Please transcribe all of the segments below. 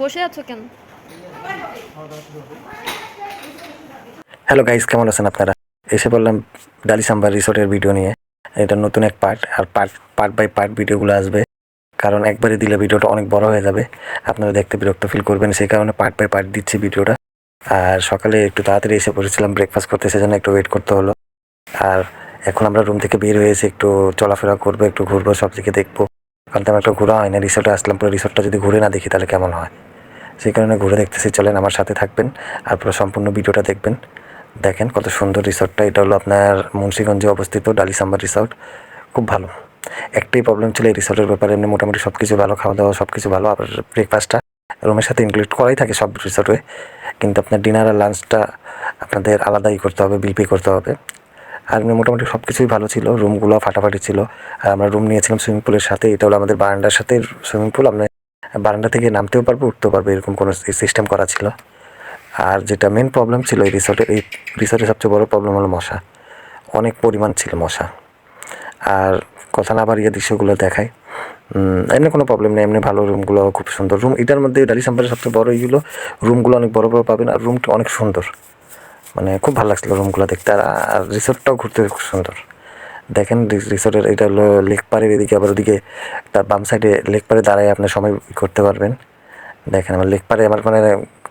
বসে আছো কেন? হ্যালো গাইস কেমন আছেন আপনারা? এসে বললাম ডালি সাম্বার রিসোর্টের ভিডিও নিয়ে। এটা নতুন এক পার্ট আর পার্ট পার্ট বাই পার্ট ভিডিওগুলো আসবে। কারণ একবারে দিলে ভিডিওটা অনেক বড় হয়ে যাবে। আপনারা দেখতে বিরক্ত ফিল করবেন সেই কারণে পার্ট বাই পার্ট দিচ্ছি ভিডিওটা আর সকালে একটু তাড়াতাড়ি এসে পড়েছিলাম ব্রেকফাস্ট করতে, সেজন্য একটু ওয়েট করতে হলো। আর এখন আমরা রুম থেকে বের হয়েছি একটু চলাফেরা করব, একটু ঘুরবো, সব দিকে দেখব। কারণ তেমন একটা ঘোরা হয় না রিসোর্টে আসলাম, পুরো রিসোর্টটা যদি ঘুরে না দেখি তাহলে কেমন হয়? সেই কারণে ঘুরে দেখতেছি, চলেন আমার সাথে থাকবেন আর পুরো সম্পূর্ণ ভিডিওটা দেখবেন। দেখেন কত সুন্দর রিসর্টটা এটা হলো আপনার মুন্সিগঞ্জে অবস্থিত ডালি সাম্বার রিসর্ট খুব ভালো। একটাই প্রবলেম ছিল এই রিসর্টের ব্যাপারে এমনি মোটামুটি সব কিছু ভালো খাওয়া দাওয়া সব কিছু ভালো আর ব্রেকফাস্টটা রুমের সাথে ইনক্লুড করাই থাকে সব রিসর্টে কিন্তু আপনার ডিনার আর লাঞ্চটা আপনাদের আলাদাই করতে হবে বিল পে করতে হবে। আর মোটামুটি সব কিছুই ভালো ছিল, রুমগুলো ফাটাফাটি ছিল। আর আমরা রুম নিয়েছিলাম সুইমিং পুলের সাথে, এটা হলো আমাদের বারান্দার সাথে সুইমিং পুল আপনার বারান্দা থেকে নামতেও পারবে, উঠতেও পারবে, এরকম কোনো সিস্টেম করা ছিল। আর যেটা মেন প্রবলেম ছিল এই রিসর্টে এই রিসর্টের সবচেয়ে বড় প্রবলেম হলো মশা। অনেক পরিমাণ ছিল মশা। আর কথা না বাড়িয়ে দৃশ্যগুলো দেখায় এমনি কোনো প্রবলেম নেই, এমনি ভালো রুমগুলো খুব সুন্দর রুম এটার মধ্যে ডালি সাম্বারের সবচেয়ে বড় এইগুলো রুমগুলো অনেক বড় বড় পাবেন, আর রুমটা অনেক সুন্দর। মানে খুব ভালো লাগছিল রুমগুলো দেখতে। আর আর রিসোর্টটাও ঘুরতে খুব সুন্দর। দেখেন রিসোর্টের এটা হলো লেক পাড়ের এদিকে, আবার ওদিকে তার বাম সাইডে লেক পাড়ে দাঁড়ায় আপনি সময় করতে পারবেন। দেখেন আমার লেক পাড়ে আমার মানে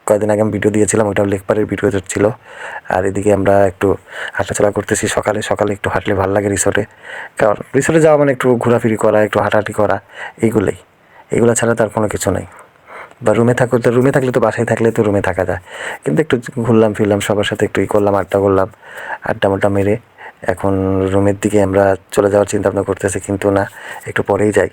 কয়েকদিন আগে আমি ভিডিও দিয়েছিলাম, ওটাও লেক পাড়ের ভিডিও ছিল। আর এদিকে আমরা একটু হাঁটাচলা করতেছি সকালে সকালে একটু হাঁটলে ভালো লাগে রিসোর্টে। কারণ রিসোর্টে যাওয়া মানে একটু ঘোরাফিরি করা, একটু হাঁটাহাঁটি করা, এইগুলোই। এগুলো ছাড়া তার কোনো কিছু নাই। বা রুমে থাকো, তো রুমে থাকলে তো বাসায় থাকলে তো রুমে থাকা যায়। কিন্তু একটু ঘুরলাম ফিরলাম, সবার সাথে একটু ই করলাম, আড্ডা করলাম, আড্ডা মোড্ডা মেরে এখন রুমের দিকে আমরা চলে যাওয়ার চিন্তা ভাবনা করতেছি, কিন্তু না, একটু পরেই যাই।